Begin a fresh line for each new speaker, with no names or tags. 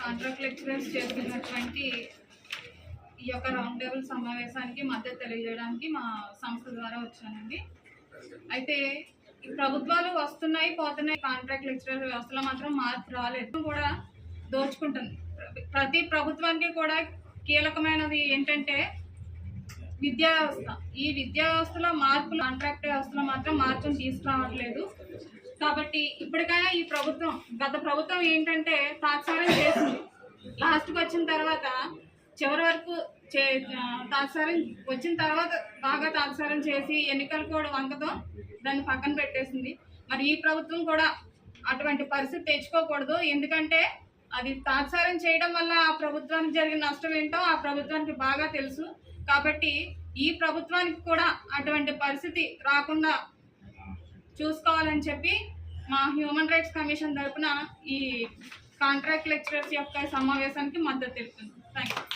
Contract lecturers చేస్తున్నటువంటి ఈ యొక్క రౌండ్ టేబుల్ సమావేశానికి మద్దతు తెలియజేయడానికి మా సంస్థ ద్వారా వచ్చానండి. అయితే ఈ ప్రభుత్వాలు వస్తున్నాయి పోతున్నాయి. కాంట్రాక్ట్ లెక్చరర్ వ్యవస్థలో మాత్రం మార్పు రాలేదు. కూడా దోచుకుంటుంది. ప్రతి ప్రభుత్వానికి కూడా కీలకమైనది ఏంటంటే విద్యా వ్యవస్థ. ఈ విద్యా వ్యవస్థలో మార్పులు కాంట్రాక్ట్ వ్యవస్థలో మాత్రం మార్పులు తీసుకురావట్లేదు. కాబట్టి ఇప్పటికైనా ఈ ప్రభుత్వం గత ప్రభుత్వం ఏంటంటే తాత్సారం చేసింది. లాస్ట్కి వచ్చిన తర్వాత చివరి వరకు చే తాత్సారం వచ్చిన తర్వాత బాగా తాత్సారం చేసి ఎన్నికలు కూడా వంకతో దాన్ని పక్కన పెట్టేసింది. మరి ఈ ప్రభుత్వం కూడా అటువంటి పరిస్థితి తెచ్చుకోకూడదు. ఎందుకంటే అది తాత్సారం చేయడం వల్ల ఆ ప్రభుత్వానికి జరిగిన నష్టం ఏంటో ఆ ప్రభుత్వానికి బాగా తెలుసు. కాబట్టి ఈ ప్రభుత్వానికి కూడా అటువంటి పరిస్థితి రాకుండా చూసుకోవాలని చెప్పి మా హ్యూమన్ రైట్స్ కమిషన్ తరపున ఈ కాంట్రాక్ట్ లెక్చరర్స్ యొక్క సమావేశానికి మద్దతు తెలుపుతుంది థ్యాంక్ యూ